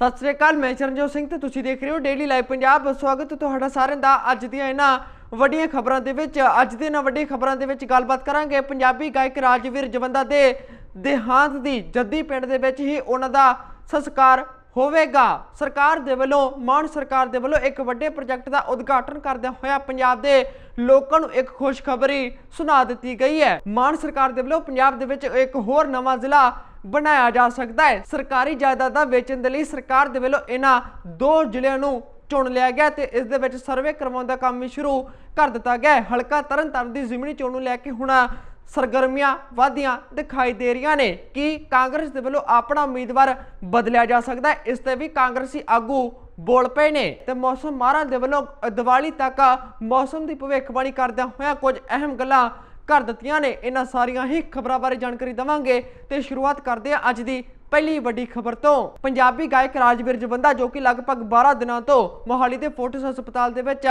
ਸਤਿ ਸ੍ਰੀ ਅਕਾਲ, ਮੈਂ ਚਰਨਜੋਤ ਸਿੰਘ ਤੇ ਤੁਸੀਂ ਦੇਖ ਰਹੇ ਹੋ ਡੇਲੀ ਲਾਈਵ ਪੰਜਾਬ। ਸਵਾਗਤ ਤੁਹਾਡਾ ਸਾਰਿਆਂ ਦਾ ਅੱਜ ਦੀਆਂ ਇਹਨਾਂ ਵੱਡੀਆਂ ਖਬਰਾਂ ਦੇ ਵਿੱਚ। ਅੱਜ ਦੇ ਇਹਨਾਂ ਵੱਡੀਆਂ ਖਬਰਾਂ ਦੇ ਵਿੱਚ ਗੱਲਬਾਤ ਕਰਾਂਗੇ ਪੰਜਾਬੀ ਗਾਇਕ ਰਾਜਵੀਰ ਜਵੰਦਾ ਦੇ ਦੇਹਾਂਤ ਦੀ। ਜੱਦੀ ਪਿੰਡ ਦੇ ਵਿੱਚ ਹੀ ਉਹਨਾਂ ਦਾ ਸੰਸਕਾਰ ਹੋਵੇਗਾ। ਸਰਕਾਰ ਦੇ ਵੱਲੋਂ, ਮਾਨ ਸਰਕਾਰ ਦੇ ਵੱਲੋਂ ਇੱਕ ਵੱਡੇ ਪ੍ਰੋਜੈਕਟ ਦਾ ਉਦਘਾਟਨ ਕਰਦਿਆਂ ਹੋਇਆ ਪੰਜਾਬ ਦੇ ਲੋਕਾਂ ਨੂੰ ਇੱਕ ਖੁਸ਼ਖਬਰੀ ਸੁਣਾ ਦਿੱਤੀ ਗਈ ਹੈ। ਮਾਨ ਸਰਕਾਰ ਦੇ ਵੱਲੋਂ ਪੰਜਾਬ ਦੇ ਵਿੱਚ ਇੱਕ ਹੋਰ ਨਵਾਂ ਜ਼ਿਲ੍ਹਾ ਬਣਾਇਆ ਜਾ ਸਕਦਾ ਹੈ। ਸਰਕਾਰੀ ਜਾਇਦਾਦਾਂ ਵੇਚਣ ਦੇ ਲਈ ਸਰਕਾਰ ਦੇ ਵੱਲੋਂ ਇਹਨਾਂ ਦੋ ਜ਼ਿਲ੍ਹਿਆਂ ਨੂੰ ਚੁਣ ਲਿਆ ਗਿਆ ਤੇ ਇਸ ਦੇ ਵਿੱਚ ਸਰਵੇ ਕਰਵਾਉਣ ਦਾ ਕੰਮ ਵੀ ਸ਼ੁਰੂ ਕਰ ਦਿੱਤਾ ਗਿਆ ਹਲਕਾ ਤਰਨਤਾਰਨ ਦੀ ਜ਼ਿਮਨੀ ਚੋਣ ਨੂੰ ਲੈ ਕੇ ਹੁਣ ਸਰਗਰਮੀਆਂ ਵਧੀਆਂ ਦਿਖਾਈ ਦੇ ਰਹੀਆਂ ਨੇ। ਕਿ ਕਾਂਗਰਸ ਦੇ ਵੱਲੋਂ ਆਪਣਾ ਉਮੀਦਵਾਰ ਬਦਲਿਆ ਜਾ ਸਕਦਾ ਹੈ? ਇਸ ਤੇ ਵੀ ਕਾਂਗਰਸੀ ਆਗੂ ਬੋਲ ਪਏ ਨੇ ਤੇ ਮੌਸਮ ਮਾਹਰਾਂ ਦੇ ਵੱਲੋਂ ਦੀਵਾਲੀ ਤੱਕ ਮੌਸਮ ਦੀ ਭਵਿੱਖਬਾਣੀ ਕਰਦਿਆਂ ਹੋਇਆਂ ਕੁਝ ਅਹਿਮ ਗੱਲਾਂ ਕਰ ਦਿੱਤੀਆਂ ਨੇ। ਇਹਨਾਂ ਸਾਰੀਆਂ ਹੀ ਖਬਰਾਂ ਬਾਰੇ ਜਾਣਕਾਰੀ ਦਵਾਂਗੇ ਤੇ ਸ਼ੁਰੂਆਤ ਕਰਦੇ ਹਾਂ ਅੱਜ ਦੀ ਪਹਿਲੀ ਵੱਡੀ ਖਬਰ ਤੋਂ, ਪੰਜਾਬੀ ਗਾਇਕ ਰਾਜਵੀਰ ਜਵੰਦਾ ਜੋ ਕਿ ਲਗਭਗ 12 ਦਿਨਾਂ ਤੋਂ ਮੋਹਾਲੀ ਦੇ ਫੋਰਟਿਸ ਹਸਪਤਾਲ ਦੇ ਵਿੱਚ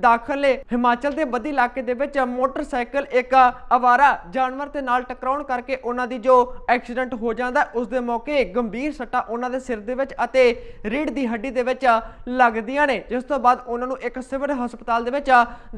ਦਾਖਲ ਨੇ। ਹਿਮਾਚਲ ਦੇ ਬੱਦੀ ਇਲਾਕੇ ਦੇ ਵਿੱਚ ਮੋਟਰਸਾਈਕਲ ਇੱਕ ਅਵਾਰਾ ਜਾਨਵਰ ਦੇ ਨਾਲ ਟਕਰਾਉਣ ਕਰਕੇ ਉਹਨਾਂ ਦੀ ਜੋ ਐਕਸੀਡੈਂਟ ਹੋ ਜਾਂਦਾ, ਉਸ ਦੇ ਮੌਕੇ ਗੰਭੀਰ ਸੱਟਾਂ ਉਹਨਾਂ ਦੇ ਸਿਰ ਦੇ ਵਿੱਚ ਅਤੇ ਰੀੜ ਦੀ ਹੱਡੀ ਦੇ ਵਿੱਚ ਲੱਗਦੀਆਂ ਨੇ। ਜਿਸ ਤੋਂ ਬਾਅਦ ਉਹਨਾਂ ਨੂੰ ਇੱਕ ਸਿਵਲ ਹਸਪਤਾਲ ਦੇ ਵਿੱਚ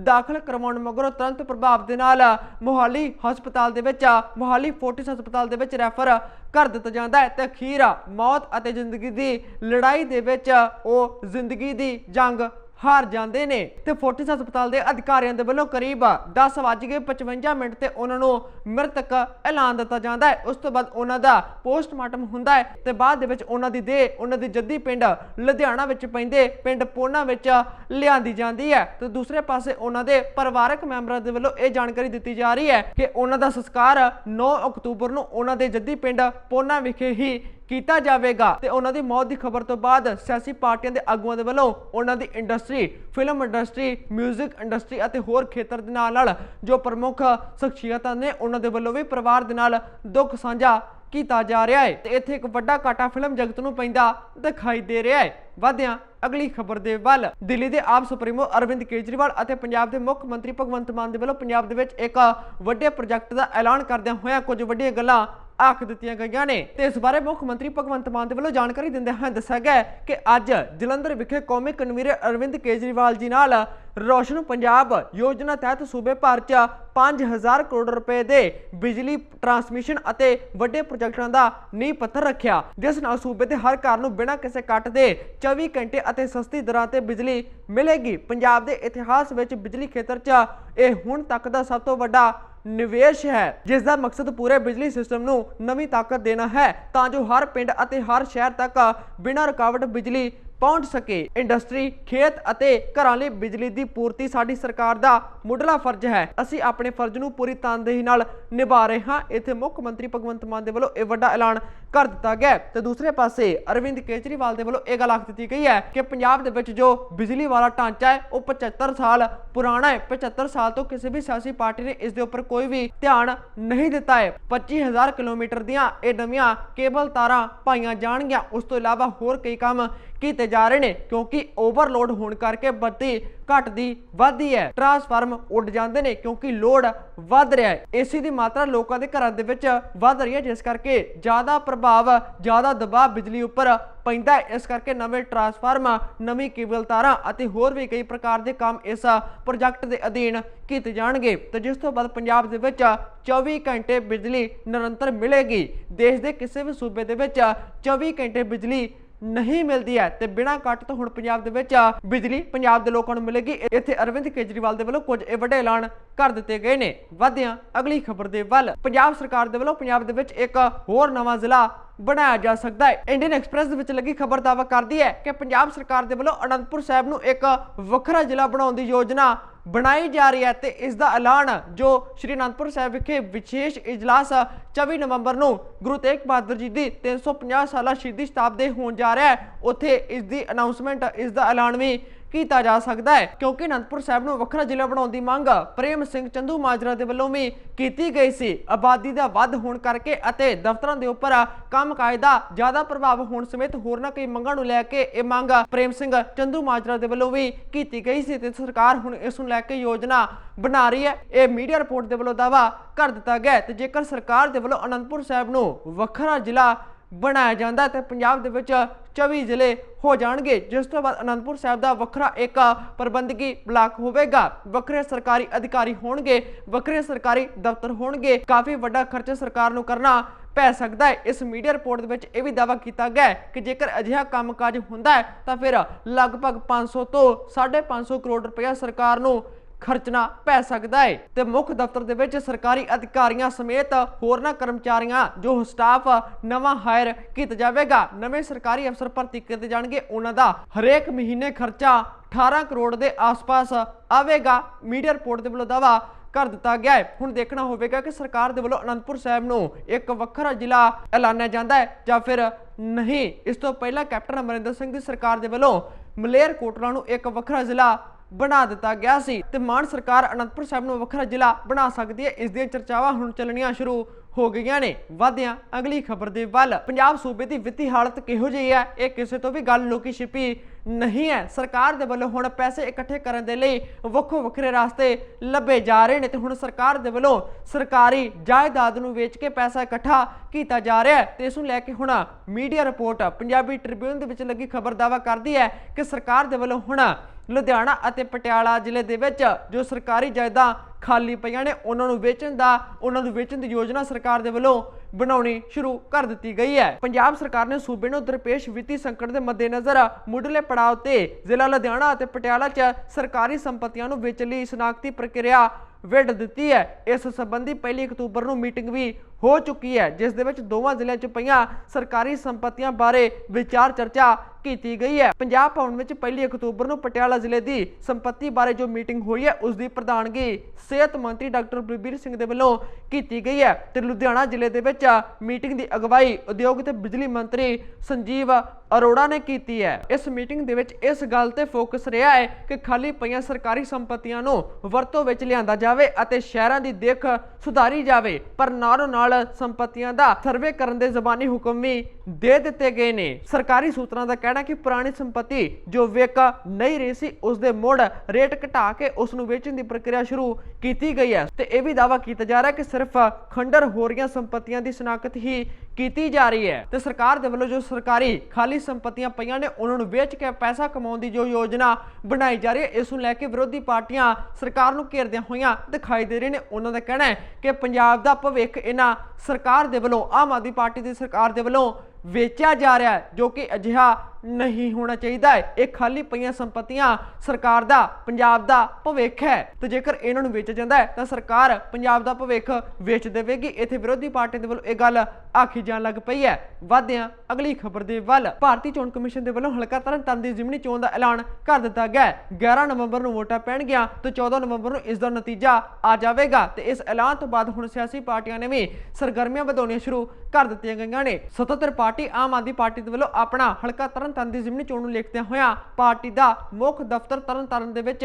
ਦਾਖਲ ਕਰਵਾਉਣ ਮਗਰੋਂ ਤੁਰੰਤ ਪ੍ਰਭਾਵ ਦੇ ਨਾਲ ਮੋਹਾਲੀ ਹਸਪਤਾਲ ਦੇ ਵਿੱਚ ਮੋਹਾਲੀ ਫੋਰਟਿਸ ਹਸਪਤਾਲ ਦੇ ਵਿੱਚ ਰੈਫਰ ਕਰ ਦਿੱਤਾ ਜਾਂਦਾ ਹੈ ਤੇ ਅਖੀਰ ਮੌਤ ਅਤੇ ਜ਼ਿੰਦਗੀ ਦੀ ਲੜਾਈ ਦੇ ਵਿੱਚ ਉਹ ਜ਼ਿੰਦਗੀ ਦੀ ਜੰਗ ਹਾਰ ਜਾਂਦੇ ਨੇ ਤੇ ਫੋਰਟਿਸ ਹਸਪਤਾਲ ਦੇ ਅਧਿਕਾਰੀਆਂ ਦੇ ਵੱਲੋਂ ਕਰੀਬ 10:55 ਮਿੰਟ ਤੇ ਉਹਨਾਂ ਨੂੰ ਮ੍ਰਿਤਕ ਐਲਾਨ ਦਿੱਤਾ ਜਾਂਦਾ ਹੈ। ਉਸ ਤੋਂ ਬਾਅਦ ਉਹਨਾਂ ਦਾ ਪੋਸਟਮਾਰਟਮ ਹੁੰਦਾ ਹੈ ਤੇ ਬਾਅਦ ਦੇ ਵਿੱਚ ਉਹਨਾਂ ਦੀ ਦੇਹ, ਉਹਨਾਂ ਦੇ ਜੱਦੀ ਪਿੰਡ ਲੁਧਿਆਣਾ ਵਿੱਚ ਪੈਂਦੇ ਪਿੰਡ ਪੋਨਾ ਵਿੱਚ ਲਿਆਂਦੀ ਜਾਂਦੀ ਹੈ। ਤੇ ਦੂਸਰੇ ਪਾਸੇ ਉਹਨਾਂ ਦੇ ਪਰਿਵਾਰਕ ਮੈਂਬਰਾਂ ਦੇ ਵੱਲੋਂ ਇਹ ਜਾਣਕਾਰੀ ਦਿੱਤੀ ਜਾ ਰਹੀ ਹੈ ਕਿ ਉਹਨਾਂ ਦਾ ਸੰਸਕਾਰ 9 ਅਕਤੂਬਰ ਨੂੰ ਉਹਨਾਂ ਦੇ ਜੱਦੀ ਪਿੰਡ ਪੋਨਾ ਵਿਖੇ ਹੀ ਕੀਤਾ ਜਾਵੇਗਾ। ਤੇ ਉਹਨਾਂ ਦੀ ਮੌਤ ਦੀ ਖਬਰ ਤੋਂ ਬਾਅਦ ਸਿਆਸੀ ਪਾਰਟੀਆਂ ਦੇ ਆਗੂਆਂ ਦੇ ਵੱਲੋਂ ਉਹਨਾਂ ਦੀ ਇੰਡਸਟਰੀ, ਫਿਲਮ ਇੰਡਸਟਰੀ 뮤직 ਇੰਡਸਟਰੀ ਅਤੇ ਹੋਰ ਖੇਤਰ ਦੇ ਨਾਲ ਨਾਲ ਜੋ ਪ੍ਰਮੁੱਖ ਸ਼ਖਸੀਅਤਾਂ ਨੇ, ਉਹਨਾਂ ਦੇ ਵੱਲੋਂ ਵੀ ਪਰਿਵਾਰ ਦੇ ਨਾਲ ਦੁੱਖ ਸਾਂਝਾ ਕੀਤਾ ਜਾ ਰਿਹਾ ਹੈ। ਤੇ ਇੱਥੇ ਇੱਕ ਵੱਡਾ ਕਾਟਾ ਫਿਲਮ ਜਗਤ ਨੂੰ ਪੈਂਦਾ ਦਿਖਾਈ ਦੇ ਰਿਹਾ ਹੈ। ਵਧਿਆਂ, ਅਗਲੀ ਖਬਰ ਦੇ ਵੱਲ। ਦਿੱਲੀ ਦੇ ਆਪ ਸੁਪਰੀਮੋ ਅਰਵਿੰਦ ਕੇਜਰੀਵਾਲ ਅਤੇ ਪੰਜਾਬ ਦੇ ਮੁੱਖ ਮੰਤਰੀ ਭਗਵੰਤ ਮਾਨ ਦੇ ਵੱਲੋਂ ਪੰਜਾਬ ਦੇ ਵਿੱਚ ਇੱਕ ਵੱਡੇ ਪ੍ਰੋਜੈਕਟ ਦਾ ਐਲਾਨ ਕਰਦਿਆਂ ਹੋਇਆਂ ਕੁਝ ਵੱਡੀਆਂ ਗੱਲਾਂ ਆਖ ਦਿੱਤੀਆਂ ਗਈਆਂ ਨੇ। ਤੇ ਇਸ ਬਾਰੇ ਮੁੱਖ ਮੰਤਰੀ ਭਗਵੰਤ ਮਾਨ ਦੇ ਵੱਲੋਂ ਜਾਣਕਾਰੀ ਦਿੰਦੇ ਹੋਏ ਦੱਸਿਆ ਗਿਆ ਕਿ ਅੱਜ ਜਲੰਧਰ ਵਿਖੇ ਕੌਮੀ ਕਨਵੀਨਰ ਅਰਵਿੰਦ ਕੇਜਰੀਵਾਲ ਜੀ ਨਾਲ ਰੋਸ਼ਨ ਪੰਜਾਬ ਯੋਜਨਾ ਤਹਿਤ ਸੂਬੇ ਭਰ 'ਚ 5000 ਕਰੋੜ ਰੁਪਏ ਦੇ ਬਿਜਲੀ ਟਰਾਂਸਮਿਸ਼ਨ ਅਤੇ ਵੱਡੇ ਪ੍ਰੋਜੈਕਟਾਂ ਦਾ ਨੀਂਹ ਪੱਥਰ ਰੱਖਿਆ। ਜਿਸ ਨਾਲ ਸੂਬੇ ਦੇ ਹਰ ਘਰ ਨੂੰ ਬਿਨਾਂ ਕਿਸੇ ਕੱਟ ਦੇ 24 ਘੰਟੇ ਅਤੇ ਸਸਤੀ ਦਰਾਂ ਤੇ ਬਿਜਲੀ ਮਿਲੇਗੀ। ਪੰਜਾਬ ਦੇ ਇਤਿਹਾਸ ਵਿੱਚ ਬਿਜਲੀ ਖੇਤਰ 'ਚ ਇਹ ਹੁਣ ਤੱਕ ਦਾ ਸਭ ਤੋਂ ਵੱਡਾ ਨਿਵੇਸ਼ ਹੈ ਜਿਸ ਦਾ ਮਕਸਦ ਪੂਰੇ ਬਿਜਲੀ ਸਿਸਟਮ ਨੂੰ ਨਵੀਂ ਤਾਕਤ ਦੇਣਾ ਹੈ, ਤਾਂ ਜੋ ਹਰ ਪਿੰਡ ਅਤੇ ਹਰ ਸ਼ਹਿਰ ਤੱਕ ਬਿਨਾਂ ਰੁਕਾਵਟ ਬਿਜਲੀ ਪਹੁੰਚ ਸਕੇ। ਇੰਡਸਟਰੀ, ਖੇਤ ਅਤੇ ਘਰਾਂ ਲਈ ਬਿਜਲੀ ਦੀ ਪੂਰਤੀ ਸਾਡੀ ਸਰਕਾਰ ਦਾ ਮੁੱਢਲਾ ਫਰਜ਼ ਹੈ। ਅਸੀਂ ਆਪਣੇ ਫਰਜ਼ ਨੂੰ ਪੂਰੀ ਤਨਦੇਹੀ ਨਾਲ ਨਿਭਾ ਰਹੇ ਹਾਂ। ਇੱਥੇ ਮੁੱਖ ਮੰਤਰੀ ਭਗਵੰਤ ਮਾਨ ਦੇ ਵੱਲੋਂ ਇਹ ਵੱਡਾ ਐਲਾਨ ਕਰ ਦਿੱਤਾ ਗਿਆ ਤੇ ਦੂਸਰੇ ਪਾਸੇ ਅਰਵਿੰਦ ਕੇਜਰੀਵਾਲ ਦੇ ਵੱਲੋਂ ਇਹ ਗੱਲ ਆਖ ਦਿੱਤੀ ਗਈ ਹੈ ਕਿ ਪੰਜਾਬ ਦੇ ਵਿੱਚ ਜੋ ਬਿਜਲੀ ਵਾਲਾ ਢਾਂਚਾ ਹੈ, ਉਹ 75 ਸਾਲ ਪੁਰਾਣਾ ਹੈ। 75 ਸਾਲ ਤੋਂ ਕਿਸੇ ਵੀ ਸਿਆਸੀ ਪਾਰਟੀ ਨੇ ਇਸ ਦੇ ਉੱਪਰ ਕੋਈ ਵੀ ਧਿਆਨ ਨਹੀਂ ਦਿੱਤਾ ਹੈ। 25000 ਕਿਲੋਮੀਟਰ ਦੀਆਂ ਇਹ ਨਵੀਆਂ ਕੇਬਲ ਤਾਰਾਂ ਪਾਈਆਂ ਜਾਣਗੀਆਂ। ਉਸ ਤੋਂ ਇਲਾਵਾ ਹੋਰ ਕਈ ਕੰਮ ਕੀਤੇ ਜਾ ਰਹੇ ਨੇ, ਕਿਉਂਕਿ ਓਵਰਲੋਡ ਹੋਣ ਕਰਕੇ ਬੱਤੀ ਘਟਦੀ ਵੱਧਦੀ ਹੈ। ਟਰਾਂਸਫਾਰਮ ਉੱਡ ਜਾਂਦੇ ਨੇ, ਕਿਉਂਕਿ ਲੋਡ ਵੱਧ ਰਿਹਾ ਹੈ। ਏਸੀ ਦੀ ਮਾਤਰਾ ਲੋਕਾਂ ਦੇ ਘਰਾਂ ਦੇ ਵਿੱਚ ਵੱਧ ਰਹੀ ਹੈ, ਜਿਸ ਕਰਕੇ ਜ਼ਿਆਦਾ ਪ੍ਰਭਾਵ ਪ੍ਰਭਾਵ ਜ਼ਿਆਦਾ ਦਬਾਅ ਬਿਜਲੀ ਉੱਪਰ ਪੈਂਦਾ ਹੈ। ਇਸ ਕਰਕੇ ਨਵੇਂ ਟਰਾਂਸਫਾਰਮ, ਨਵੀਂ ਕੇਬਲ ਤਾਰਾਂ ਅਤੇ ਹੋਰ ਵੀ ਕਈ ਪ੍ਰਕਾਰ ਦੇ ਕੰਮ ਇਸ ਪ੍ਰੋਜੈਕਟ ਦੇ ਅਧੀਨ ਕੀਤੇ ਜਾਣਗੇ। ਤੇ ਜਿਸ ਤੋਂ ਬਾਅਦ ਪੰਜਾਬ ਦੇ ਵਿੱਚ 24 ਘੰਟੇ ਬਿਜਲੀ ਨਿਰੰਤਰ ਮਿਲੇਗੀ। ਦੇਸ਼ ਦੇ ਕਿਸੇ ਵੀ ਸੂਬੇ ਦੇ ਵਿੱਚ 24 ਘੰਟੇ ਬਿਜਲੀ ਨਹੀਂ ਮਿਲਦੀ ਹੈ। ਤੇ ਬਿਨਾਂ ਕੱਟ ਤੋਂ ਹੁਣ ਪੰਜਾਬ ਦੇ ਵਿੱਚ ਬਿਜਲੀ ਪੰਜਾਬ ਦੇ ਲੋਕਾਂ ਨੂੰ ਮਿਲੇਗੀ। ਇੱਥੇ ਅਰਵਿੰਦ ਕੇਜਰੀਵਾਲ ਦੇ ਵੱਲੋਂ ਕੁਝ ਇਹ ਵੱਡੇ ਐਲਾਨ ਕਰ ਦਿੱਤੇ ਗਏ ਨੇ। ਵਧਿਆਂ ਅਗਲੀ ਖਬਰ ਦੇ ਵੱਲ। ਪੰਜਾਬ ਸਰਕਾਰ ਦੇ ਵੱਲੋਂ ਪੰਜਾਬ ਦੇ ਵਿੱਚ ਇੱਕ ਹੋਰ ਨਵਾਂ ਜ਼ਿਲ੍ਹਾ ਬਣਾਇਆ ਜਾ ਸਕਦਾ ਹੈ। ਇੰਡੀਅਨ ਐਕਸਪ੍ਰੈਸ ਦੇ ਵਿੱਚ ਲੱਗੀ ਖਬਰ ਦਾਵਾ ਕਰਦੀ ਹੈ ਕਿ ਪੰਜਾਬ ਸਰਕਾਰ ਦੇ ਵੱਲੋਂ ਅਨੰਦਪੁਰ ਸਾਹਿਬ ਨੂੰ ਇੱਕ ਵੱਖਰਾ ਜ਼ਿਲ੍ਹਾ ਬਣਾਉਣ ਦੀ ਯੋਜਨਾ ਬਣਾਈ ਜਾ ਰਹੀ ਹੈ ਤੇ ਇਸ ਦਾ ਐਲਾਨ ਜੋ ਸ਼੍ਰੀ ਅਨੰਦਪੁਰ ਸਾਹਿਬ ਵਿਖੇ ਵਿਸ਼ੇਸ਼ ਇਜਲਾਸ 24 ਨਵੰਬਰ ਨੂੰ ਗੁਰੂ ਤੇਗ ਬਹਾਦਰ ਜੀ ਦੀ 350 ਸਾਲਾ ਸ਼ਹੀਦੀ ਸ਼ਤਾਬਦੀ ਹੋਣ ਜਾ ਰਿਹਾ ਹੈ। ਉੱਥੇ ਇਸ ਦੀ ਅਨਾਉਂਸਮੈਂਟ ਇਸ ਦਾ ਐਲਾਨ ਵੀ ਕੀਤਾ ਜਾ ਸਕਦਾ ਹੈ, ਕਿਉਂਕਿ ਅਨੰਦਪੁਰ ਸਾਹਿਬ ਨੂੰ ਵੱਖਰਾ ਜ਼ਿਲ੍ਹਾ ਬਣਾਉਣ ਦੀ ਮੰਗ ਪ੍ਰੇਮ ਸਿੰਘ ਚੰਦੂ ਮਾਜਰਾ ਦੇ ਵੱਲੋਂ ਵੀ ਕੀਤੀ ਗਈ ਸੀ। ਆਬਾਦੀ ਦਾ ਵੱਧ ਹੋਣ ਕਰਕੇ ਅਤੇ ਦਫ਼ਤਰਾਂ ਦੇ ਉੱਪਰ ਕੰਮ ਕਾਇਦਾ ਜ਼ਿਆਦਾ ਪ੍ਰਭਾਵ ਹੋਣ ਸਮੇਤ ਹੋਰਨਾਂ ਕਈ ਮੰਗਾਂ ਨੂੰ ਲੈ ਕੇ ਇਹ ਮੰਗ ਪ੍ਰੇਮ ਸਿੰਘ ਚੰਦੂ ਮਾਜਰਾ ਦੇ ਵੱਲੋਂ ਵੀ ਕੀਤੀ ਗਈ ਸੀ ਤੇ ਸਰਕਾਰ ਹੁਣ ਇਸ ਨੂੰ ਲੈ ਕੇ ਯੋਜਨਾ ਬਣਾ ਰਹੀ ਹੈ। ਇਹ ਮੀਡੀਆ ਰਿਪੋਰਟ ਦੇ ਵੱਲੋਂ ਦਾਵਾ ਕਰ ਦਿੱਤਾ ਗਿਆ ਤੇ ਜੇਕਰ ਸਰਕਾਰ ਦੇ ਵੱਲੋਂ ਅਨੰਦਪੁਰ ਸਾਹਿਬ ਨੂੰ ਵੱਖਰਾ ਜ਼ਿਲ੍ਹਾ ਬਣਾਇਆ ਜਾਂਦਾ ਤੇ ਪੰਜਾਬ ਦੇ ਵਿੱਚ 24 ਜ਼ਿਲ੍ਹੇ ਹੋ ਜਾਣਗੇ, ਜਿਸ ਤੋਂ ਬਾਅਦ ਅਨੰਦਪੁਰ ਸਾਹਿਬ ਦਾ ਵੱਖਰਾ ਇੱਕ ਪ੍ਰਬੰਧਕੀ ਬਲਾਕ ਹੋਵੇਗਾ। ਵੱਖਰੇ ਸਰਕਾਰੀ ਅਧਿਕਾਰੀ ਹੋਣਗੇ, ਵੱਖਰੇ ਸਰਕਾਰੀ ਦਫ਼ਤਰ ਹੋਣਗੇ। ਕਾਫੀ ਵੱਡਾ ਖਰਚਾ ਸਰਕਾਰ ਨੂੰ ਕਰਨਾ ਪੈ ਸਕਦਾ ਹੈ। ਇਸ ਮੀਡੀਆ ਰਿਪੋਰਟ ਦੇ ਵਿੱਚ ਇਹ ਵੀ ਦਾਅਵਾ ਕੀਤਾ ਗਿਆ ਹੈ ਕਿ ਜੇਕਰ ਅਜਿਹਾ ਕੰਮਕਾਜ ਹੁੰਦਾ ਹੈ, ਤਾਂ ਫਿਰ ਲਗਭਗ 500 ਤੋਂ 550 ਕਰੋੜ ਰੁਪਇਆ ਸਰਕਾਰ ਨੂੰ ਖਰਚਣਾ ਪੈ ਸਕਦਾ ਹੈ ਤੇ ਮੁੱਖ ਦਫ਼ਤਰ ਦੇ ਵਿੱਚ ਸਰਕਾਰੀ ਅਧਿਕਾਰੀਆਂ ਸਮੇਤ ਹੋਰਨਾਂ ਕਰਮਚਾਰੀਆਂ, ਜੋ ਸਟਾਫ ਨਵਾਂ ਹਾਇਰ ਕੀਤਾ ਜਾਵੇਗਾ, ਨਵੇਂ ਸਰਕਾਰੀ ਅਫਸਰ ਭਰਤੀ ਕੀਤੇ ਜਾਣਗੇ, ਉਹਨਾਂ ਦਾ ਹਰੇਕ ਮਹੀਨੇ ਖਰਚਾ 18 ਕਰੋੜ ਦੇ ਆਸ-ਪਾਸ ਆਵੇਗਾ। ਮੀਡੀਆ ਰਿਪੋਰਟ ਦੇ ਵੱਲੋਂ ਦਾਅਵਾ ਕਰ ਦਿੱਤਾ ਗਿਆ ਹੈ ਹੁਣ ਦੇਖਣਾ ਹੋਵੇਗਾ ਕਿ ਸਰਕਾਰ ਦੇ ਵੱਲੋਂ ਅਨੰਦਪੁਰ ਸਾਹਿਬ ਨੂੰ ਇੱਕ ਵੱਖਰਾ ਜ਼ਿਲ੍ਹਾ ਐਲਾਨਿਆ ਜਾਂਦਾ ਹੈ ਜਾਂ ਫਿਰ ਨਹੀਂ। ਇਸ ਤੋਂ ਪਹਿਲਾਂ ਕੈਪਟਨ ਅਮਰਿੰਦਰ ਸਿੰਘ ਦੀ ਸਰਕਾਰ ਦੇ ਵੱਲੋਂ ਮਲੇਰ ਕੋਟਲਾ ਨੂੰ ਇੱਕ ਵੱਖਰਾ ਜ਼ਿਲ੍ਹਾ ਬਣਾ ਦਿੱਤਾ ਗਿਆ ਸੀ ਤੇ ਮਾਨ ਸਰਕਾਰ ਅਨੰਦਪੁਰ ਸਾਹਿਬ ਨੂੰ ਵੱਖਰਾ ਜ਼ਿਲ੍ਹਾ ਬਣਾ ਸਕਦੀ ਹੈ। ਇਸ ਦੀਆਂ ਚਰਚਾਵਾਂ ਹੁਣ ਚੱਲਣੀਆਂ ਸ਼ੁਰੂ ਹੋ ਗਈਆਂ ਨੇ। ਵਾਧਿਆਂ, ਅਗਲੀ ਖਬਰ ਦੇ ਵੱਲ। ਪੰਜਾਬ ਸੂਬੇ ਦੀ ਵਿੱਤੀ ਹਾਲਤ ਕਿਹੋ ਜਿਹੀ ਹੈ? ਇਹ ਕਿਸੇ ਤੋਂ ਵੀ ਗੱਲ ਲੁਕੀ ਛਿਪੀ ਨਹੀਂ ਹੈ। ਸਰਕਾਰ ਦੇ ਵੱਲੋਂ ਹੁਣ ਪੈਸੇ ਇਕੱਠੇ ਕਰਨ ਦੇ ਲਈ ਵੱਖੋ ਵੱਖਰੇ ਰਸਤੇ ਲੱਭੇ ਜਾ ਰਹੇ ਨੇ ਤੇ ਹੁਣ ਸਰਕਾਰ ਦੇ ਵੱਲੋਂ ਸਰਕਾਰੀ ਜਾਇਦਾਦ ਨੂੰ ਵੇਚ ਕੇ ਪੈਸਾ ਇਕੱਠਾ ਕੀਤਾ ਜਾ ਰਿਹਾ ਹੈ ਤੇ ਇਸ ਨੂੰ ਲੈ ਕੇ ਹੁਣ ਮੀਡੀਆ ਰਿਪੋਰਟ ਪੰਜਾਬੀ ਟ੍ਰਿਬਿਊਨ ਦੇ ਵਿੱਚ ਲੱਗੀ ਖਬਰ ਦਾਵਾ ਕਰਦੀ ਹੈ ਕਿ ਸਰਕਾਰ ਦੇ ਵੱਲੋਂ ਹੁਣ ਲੁਧਿਆਣਾ ਅਤੇ ਪਟਿਆਲਾ ਜ਼ਿਲ੍ਹੇ ਦੇ ਵਿੱਚ ਜੋ ਸਰਕਾਰੀ ਜਾਇਦਾਦ ਖਾਲੀ ਪਈਆਂ ਨੇ, ਉਹਨਾਂ ਨੂੰ ਵੇਚਣ ਦਾ, ਉਹਨਾਂ ਨੂੰ ਵੇਚਣ ਦੀ ਯੋਜਨਾ ਸਰਕਾਰ ਦੇ ਵੱਲੋਂ ਬਣਾਉਣੀ ਸ਼ੁਰੂ ਕਰ ਦਿੱਤੀ ਗਈ ਹੈ। ਪੰਜਾਬ ਸਰਕਾਰ ਨੇ ਸੂਬੇ ਨੂੰ ਦਰਪੇਸ਼ ਵਿੱਤੀ ਸੰਕਟ ਦੇ ਮੱਦੇਨਜ਼ਰ ਮੁੱਢਲੇ ਪੜਾਅ ਤੇ ਜ਼ਿਲ੍ਹਾ ਲੁਧਿਆਣਾ ਅਤੇ ਪਟਿਆਲਾ 'ਚ ਸਰਕਾਰੀ ਸੰਪਤੀਆਂ ਨੂੰ ਵੇਚਣ ਲਈ ਸ਼ਨਾਖਤੀ ਪ੍ਰਕਿਰਿਆ ਵਿੱਢ ਦਿੱਤੀ ਹੈ। ਇਸ ਸੰਬੰਧੀ ਪਹਿਲੀ ਅਕਤੂਬਰ ਨੂੰ ਮੀਟਿੰਗ ਵੀ ਹੋ ਚੁੱਕੀ ਹੈ, ਜਿਸ ਦੇ ਵਿੱਚ ਦੋਵਾਂ ਜ਼ਿਲ੍ਹਿਆਂ 'ਚ ਪਈਆਂ ਸਰਕਾਰੀ ਸੰਪਤੀਆਂ ਬਾਰੇ ਵਿਚਾਰ ਚਰਚਾ ਕੀਤੀ ਗਈ ਹੈ। ਪੰਜਾਬ ਭਵਨ ਵਿੱਚ ਪਹਿਲੀ ਅਕਤੂਬਰ ਨੂੰ ਪਟਿਆਲਾ ਜ਼ਿਲ੍ਹੇ ਦੀ ਸੰਪਤੀ ਬਾਰੇ ਜੋ ਮੀਟਿੰਗ ਹੋਈ ਹੈ, ਉਸ ਦੀ ਪ੍ਰਧਾਨਗੀ ਸਿਹਤ ਮੰਤਰੀ ਡਾਕਟਰ ਬਲਬੀਰ ਸਿੰਘ ਦੇ ਵੱਲੋਂ ਕੀਤੀ ਗਈ ਹੈ ਤੇ ਲੁਧਿਆਣਾ ਜ਼ਿਲ੍ਹੇ ਦੇ ਵਿੱਚ ਮੀਟਿੰਗ ਦੀ ਅਗਵਾਈ ਉਦਯੋਗ ਤੇ ਬਿਜਲੀ ਮੰਤਰੀ ਸੰਜੀਵ ਅਰੋੜਾ ਨੇ ਕੀਤੀ ਹੈ। ਇਸ ਮੀਟਿੰਗ ਦੇ ਵਿੱਚ ਇਸ ਗੱਲ ਤੇ ਫੋਕਸ ਰਿਹਾ ਹੈ ਕਿ ਖਾਲੀ ਪਈਆਂ ਸਰਕਾਰੀ ਸੰਪਤੀਆਂ ਨੂੰ ਵਰਤੋਂ ਵਿੱਚ ਲਿਆਂਦਾ ਜਾਵੇ ਅਤੇ ਸ਼ਹਿਰਾਂ ਦੀ ਦਿੱਖ ਸੁਧਾਰੀ ਜਾਵੇ, ਪਰ ਨਾਲੋਂ ਨਾਲ ਸੰਪਤੀਆਂ ਦਾ ਸਰਵੇ ਕਰਨ ਦੇ ਜ਼ਬਾਨੀ ਹੁਕਮ ਵੀ ਦੇ ਦਿੱਤੇ ਗਏ ਨੇ। ਸਰਕਾਰੀ ਸੂਤਰਾਂ ਦਾ ਕਹਿਣਾ ਕਿ ਪੁਰਾਣੀ ਸੰਪਤੀ ਜੋ ਵਿਕ ਨਹੀਂ ਰਹੀ ਸੀ ਉਸ ਦੇ ਮੁੜ ਰੇਟ ਘਟਾ ਕੇ ਉਸ ਨੂੰ ਵੇਚਣ ਦੀ ਪ੍ਰਕਿਰਿਆ ਸ਼ੁਰੂ ਕੀਤੀ ਗਈ ਹੈ। ਤੇ ਇਹ ਵੀ ਦਾਵਾ ਕੀਤਾ ਜਾ ਰਿਹਾ ਕਿ ਸਿਰਫ ਖੰਡਰ ਹੋ ਰਹੀਆਂ ਸੰਪਤੀਆਂ ਦੀ ਸ਼ਨਾਖਤ ਹੀ ਕੀਤੀ ਜਾ ਰਹੀ ਹੈ ਤੇ ਸਰਕਾਰ ਦੇ ਵੱਲੋਂ ਜੋ ਸਰਕਾਰੀ ਖਾਲੀ ਸੰਪਤੀਆਂ ਪਈਆਂ ਨੇ, ਉਹਨਾਂ ਨੂੰ ਵੇਚ ਕੇ ਪੈਸਾ ਕਮਾਉਣ ਦੀ ਜੋ ਯੋਜਨਾ ਬਣਾਈ ਜਾ ਰਹੀ ਹੈ, ਇਸ ਨੂੰ ਲੈ ਕੇ ਵਿਰੋਧੀ ਪਾਰਟੀਆਂ ਸਰਕਾਰ ਨੂੰ ਘੇਰਦਿਆਂ ਹੋਈਆਂ ਦਿਖਾਈ ਦੇ ਰਹੇ ਨੇ। ਉਹਨਾਂ ਦਾ ਕਹਿਣਾ ਹੈ ਕਿ ਪੰਜਾਬ ਦਾ ਭਵਿੱਖ ਇਹਨਾਂ ਸਰਕਾਰ ਦੇ ਵੱਲੋਂ, ਆਮ ਆਦਮੀ ਪਾਰਟੀ ਦੀ ਸਰਕਾਰ ਦੇ ਵੱਲੋਂ ਵੇਚਿਆ ਜਾ ਰਿਹਾ ਹੈ, ਜੋ ਕਿ ਅਜਿਹਾ ਨਹੀਂ ਹੋਣਾ ਚਾਹੀਦਾ ਹੈ। ਇਹ ਖਾਲੀ ਪਈਆਂ ਸੰਪਤੀਆਂ ਸਰਕਾਰ ਦਾ, ਪੰਜਾਬ ਦਾ ਭਵਿੱਖ ਹੈ ਤੇ ਜੇਕਰ ਇਹਨਾਂ ਨੂੰ ਵੇਚਿਆ ਜਾਂਦਾ ਹੈ, ਤਾਂ ਸਰਕਾਰ ਪੰਜਾਬ ਦਾ ਭਵਿੱਖ ਵੇਚ ਦੇਵੇਗੀ। ਇੱਥੇ ਵਿਰੋਧੀ ਪਾਰਟੀ ਦੇ ਵੱਲੋਂ ਇਹ ਗੱਲ ਆਖੀ ਜਾਣ ਲੱਗ ਪਈ ਹੈ। ਵਾਧਿਆਂ, ਅਗਲੀ ਖਬਰ ਦੇ ਵੱਲ। ਭਾਰਤੀ ਚੋਣ ਕਮਿਸ਼ਨ ਦੇ ਵੱਲੋਂ ਹਲਕਾ ਤਰਨਤਾਰਨ ਦੀ ਜ਼ਿਮਨੀ ਚੋਣ ਦਾ ਐਲਾਨ ਕਰ ਦਿੱਤਾ ਗਿਆ 11 ਨਵੰਬਰ ਨੂੰ ਵੋਟਾਂ ਪੈਣਗੀਆਂ ਤੇ 14 ਨਵੰਬਰ ਨੂੰ ਇਸ ਦਾ ਨਤੀਜਾ ਆ ਜਾਵੇਗਾ ਤੇ ਇਸ ਐਲਾਨ ਤੋਂ ਬਾਅਦ ਹੁਣ ਸਿਆਸੀ ਪਾਰਟੀਆਂ ਨੇ ਵੀ ਸਰਗਰਮੀਆਂ ਵਧਾਉਣੀਆਂ ਸ਼ੁਰੂ ਕਰ ਦਿੱਤੀਆਂ ਗਈਆਂ ਨੇ। ਸਤੰਤਰ ਪਾਰਟੀ, ਆਮ ਆਦਮੀ ਪਾਰਟੀ ਦੇ ਵੱਲੋਂ ਆਪਣਾ ਹਲਕਾ ਤਰਨਤਾਰਨ ਦੀ ਜ਼ਿਮਨੀ ਚੋਣ ਨੂੰ ਲਿਖਦਿਆਂ ਹੋਇਆਂ ਪਾਰਟੀ ਦਾ ਮੁੱਖ ਦਫ਼ਤਰ ਤਰਨਤਾਰਨ ਦੇ ਵਿੱਚ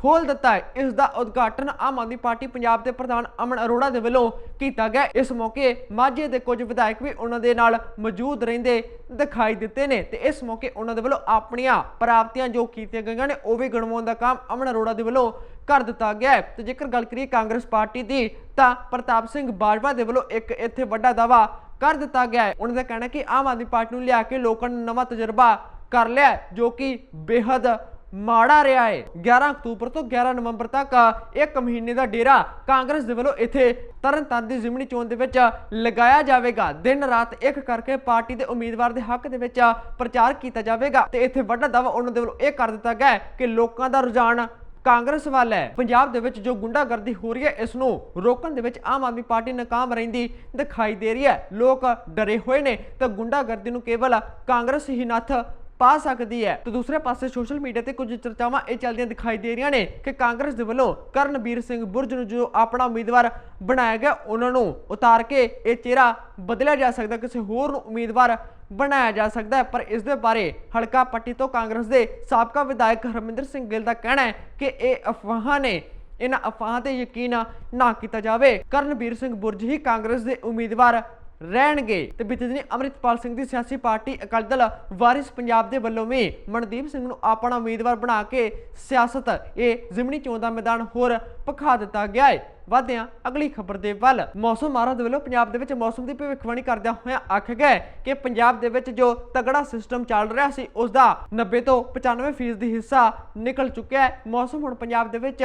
ਖੋਲ ਦਿੱਤਾ ਹੈ। ਇਸ ਦਾ ਉਦਘਾਟਨ ਆਮ ਆਦਮੀ ਪਾਰਟੀ ਪੰਜਾਬ ਦੇ ਪ੍ਰਧਾਨ ਅਮਨ ਅਰੋੜਾ ਦੇ ਵੱਲੋਂ ਕੀਤਾ ਗਿਆ। ਇਸ ਮੌਕੇ ਮਾਝੇ ਦੇ ਕੁਝ ਵਿਧਾਇਕ ਵੀ ਉਹਨਾਂ ਦੇ ਨਾਲ ਮੌਜੂਦ ਰਹਿੰਦੇ ਦਿਖਾਈ ਦਿੱਤੇ ਨੇ ਤੇ ਇਸ ਮੌਕੇ ਉਹਨਾਂ ਦੇ ਵੱਲੋਂ ਆਪਣੀਆਂ ਪ੍ਰਾਪਤੀਆਂ ਜੋ ਕੀਤੀਆਂ ਗਈਆਂ ਨੇ, ਉਹ ਵੀ ਗਣਵਾਉਣ ਦਾ ਕੰਮ ਅਮਨ ਅਰੋੜਾ ਦੇ ਵੱਲੋਂ ਕਰ ਦਿੱਤਾ ਗਿਆ ਹੈ। ਤੇ ਜੇਕਰ ਗੱਲ ਕਰੀਏ ਕਾਂਗਰਸ ਪਾਰਟੀ ਦੀ, ਤਾਂ ਪ੍ਰਤਾਪ ਸਿੰਘ ਬਾਜਵਾ ਦੇ ਵੱਲੋਂ ਇੱਕ ਇੱਥੇ ਵੱਡਾ ਦਾਵਾ ਕਰ ਦਿੱਤਾ ਗਿਆ ਹੈ। ਉਹਨਾਂ ਦਾ ਕਹਿਣਾ ਕਿ ਆਮ ਆਦਮੀ ਪਾਰਟੀ ਨੂੰ ਲਿਆ ਕੇ ਲੋਕਾਂ ਨੇ ਨਵਾਂ ਤਜਰਬਾ ਕਰ ਲਿਆ ਜੋ ਕਿ ਬੇहद ਮਾੜਾ ਰਿਹਾ ਹੈ 11 ਅਕਤੂਬਰ ਤੋਂ 11 ਨਵੰਬਰ ਤੱਕ ਇੱਕ ਮਹੀਨੇ ਦਾ ਡੇਰਾ ਕਾਂਗਰਸ ਦੇ ਵੱਲੋਂ ਇੱਥੇ ਤਰਨਤਾਰਨ ਦੀ ਜ਼ਿਮਨੀ ਚੋਣ ਦੇ ਵਿੱਚ ਲਗਾਇਆ ਜਾਵੇਗਾ। ਦਿਨ ਰਾਤ ਇੱਕ ਕਰਕੇ ਪਾਰਟੀ ਦੇ ਉਮੀਦਵਾਰ ਦੇ ਹੱਕ ਦੇ ਵਿੱਚ ਪ੍ਰਚਾਰ ਕੀਤਾ ਜਾਵੇਗਾ ਤੇ ਇੱਥੇ ਵੱਡਾ ਦਾਵਾ ਉਹਨਾਂ ਦੇ ਵੱਲੋਂ ਇਹ ਕਰ ਦਿੱਤਾ ਗਿਆ ਹੈ ਕਿ ਲੋਕਾਂ ਦਾ ਰੁਝਾਨ ਕਾਂਗਰਸ ਵੱਲ ਹੈ। ਪੰਜਾਬ ਦੇ ਵਿੱਚ ਜੋ ਗੁੰਡਾਗਰਦੀ ਹੋ ਰਹੀ ਹੈ, ਇਸ ਨੂੰ ਰੋਕਣ ਦੇ ਵਿੱਚ ਆਮ ਆਦਮੀ ਪਾਰਟੀ ਨਾਕਾਮ ਰਹਿੰਦੀ ਦਿਖਾਈ ਦੇ ਰਹੀ ਹੈ। ਲੋਕ ਡਰੇ ਹੋਏ ਨੇ ਤਾਂ ਗੁੰਡਾਗਰਦੀ ਨੂੰ ਕੇਵਲ ਕਾਂਗਰਸ ਹੀ ਨੱਥ ਪਾ ਸਕਦੀ ਹੈ। ਤੇ ਦੂਸਰੇ ਪਾਸੇ ਸੋਸ਼ਲ ਮੀਡੀਆ ਤੇ ਕੁਝ ਚਰਚਾਵਾਂ ਇਹ ਚੱਲਦੀਆਂ ਦਿਖਾਈ ਦੇ ਰਹੀਆਂ ਨੇ ਕਿ ਕਾਂਗਰਸ ਦੇ ਵੱਲੋਂ ਕਰਨਵੀਰ ਸਿੰਘ ਬੁਰਜ ਨੂੰ ਜੋ ਆਪਣਾ ਉਮੀਦਵਾਰ ਬਣਾਇਆ ਗਿਆ, ਉਹਨਾਂ ਨੂੰ ਉਤਾਰ ਕੇ ਇਹ ਚਿਹਰਾ ਬਦਲਿਆ ਜਾ ਸਕਦਾ, ਕਿਸੇ ਹੋਰ ਨੂੰ ਉਮੀਦਵਾਰ ਬਣਾਇਆ ਜਾ ਸਕਦਾ ਹੈ। ਪਰ ਇਸ ਦੇ ਬਾਰੇ ਹਲਕਾ ਪੱਟੀ ਤੋਂ ਕਾਂਗਰਸ ਦੇ ਸਾਬਕਾ ਵਿਧਾਇਕ ਹਰਮਿੰਦਰ ਸਿੰਘ ਗਿੱਲ ਦਾ ਕਹਿਣਾ ਹੈ ਕਿ ਇਹ ਅਫਵਾਹਾਂ ਨੇ, ਇਹਨਾਂ ਅਫਵਾਹਾਂ ਤੇ ਯਕੀਨ ਨਾ ਕੀਤਾ ਜਾਵੇ। ਕਰਨਵੀਰ ਸਿੰਘ ਬੁਰਜ ਹੀ ਕਾਂਗਰਸ ਦੇ ਉਮੀਦਵਾਰ ਰਹਿਣਗੇ। ਤੇ ਬੀਤੇ ਦਿਨੀ ਅਮਰਿਤਪਾਲ ਸਿੰਘ ਦੀ ਸਿਆਸੀ ਪਾਰਟੀ ਅਕਾਲੀ ਦਲ ਵਾਰਿਸ ਪੰਜਾਬ ਦੇ ਵੱਲੋਂ ਵੀ ਮਨਦੀਪ ਸਿੰਘ ਨੂੰ ਆਪਣਾ ਉਮੀਦਵਾਰ ਬਣਾ ਕੇ ਸਿਆਸਤ, ਇਹ ਜ਼ਿਮਨੀ ਚੋਣ ਦਾ ਮੈਦਾਨ ਹੋਰ ਪਖਾ ਦਿੱਤਾ ਗਿਆ ਹੈ ਵਧਦੇ ਅਗਲੀ ਖਬਰ ਦੇ ਵੱਲ। ਮੌਸਮ ਮਾਹਰਾਂ ਵੱਲੋਂ ਪੰਜਾਬ ਦੇ ਵਿੱਚ ਮੌਸਮ ਦੀ ਭਵਿੱਖਬਾਣੀ ਕਰਦਿਆਂ ਹੋਇਆਂ ਆਖਿਆ ਗਿਆ ਕਿ ਪੰਜਾਬ ਦੇ ਵਿੱਚ ਜੋ ਤਗੜਾ ਸਿਸਟਮ ਚੱਲ ਰਿਹਾ ਸੀ, ਉਸ ਦਾ 90 ਤੋਂ 95% ਫੀਸਦੀ ਹਿੱਸਾ ਨਿਕਲ ਚੁੱਕਿਆ ਹੈ ਮੌਸਮ ਹੁਣ ਪੰਜਾਬ ਦੇ ਵਿੱਚ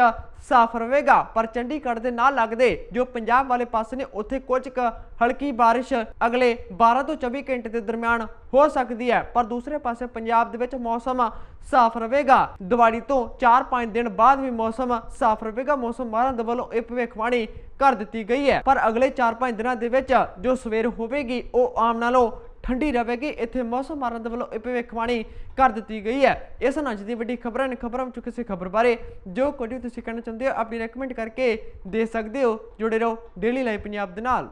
ਸਾਫ਼ ਰਹੇਗਾ, ਪਰ ਚੰਡੀਗੜ੍ਹ ਦੇ ਨਾਲ ਲੱਗਦੇ ਜੋ ਪੰਜਾਬ ਵਾਲੇ ਪਾਸੇ ਨੇ, ਉੱਥੇ ਕੁਝ ਕੁ ਹਲਕੀ ਬਾਰਿਸ਼ ਅਗਲੇ 12 ਤੋਂ 24 ਘੰਟੇ ਦੇ ਦਰਮਿਆਨ ਹੋ ਸਕਦੀ ਹੈ ਪਰ ਦੂਸਰੇ ਪਾਸੇ ਪੰਜਾਬ ਦੇ ਵਿੱਚ ਮੌਸਮ ਸਾਫ਼ ਰਹੇਗਾ। ਦੀਵਾਲੀ ਤੋਂ 4-5 ਦਿਨ ਬਾਅਦ ਵੀ ਮੌਸਮ ਸਾਫ਼ ਰਹੇਗਾ। ਮੌਸਮ ਮਾਹਰਾਂ ਦੇ ਵੱਲੋਂ ਇਹ ਭਵਿੱਖਬਾਣੀ ਕਰ ਦਿੱਤੀ ਗਈ ਹੈ। ਪਰ ਅਗਲੇ 4-5 ਦਿਨਾਂ ਦੇ ਵਿੱਚ ਜੋ ਸਵੇਰ ਹੋਵੇਗੀ, ਉਹ ਆਮ ਨਾਲੋਂ ਠੰਡੀ ਰਹੇਗੀ। ਇੱਥੇ ਮੌਸਮ ਮਾਰਨ ਦੇ ਵੱਲੋਂ ਇਹ ਭਵਿੱਖਬਾਣੀ ਕਰ ਦਿੱਤੀ ਗਈ ਹੈ। ਇਸ ਨਾਲ ਅੱਜ ਦੀ ਵੱਡੀ ਖਬਰਾਂ ਨੇ ਖਬਰਾਂ ਵਿੱਚੋਂ ਕਿਸੇ ਖਬਰ ਬਾਰੇ ਜੋ ਕੁਝ ਵੀ ਤੁਸੀਂ ਕਹਿਣਾ ਚਾਹੁੰਦੇ ਹੋ, ਆਪਣੀ ਰეკਮੈਂਡ ਕਰਕੇ ਦੇ ਸਕਦੇ ਹੋ। ਜੁੜੇ ਰਹੋ ਡੇਲੀ ਲਾਈਵ ਪੰਜਾਬ ਦੇ ਨਾਲ।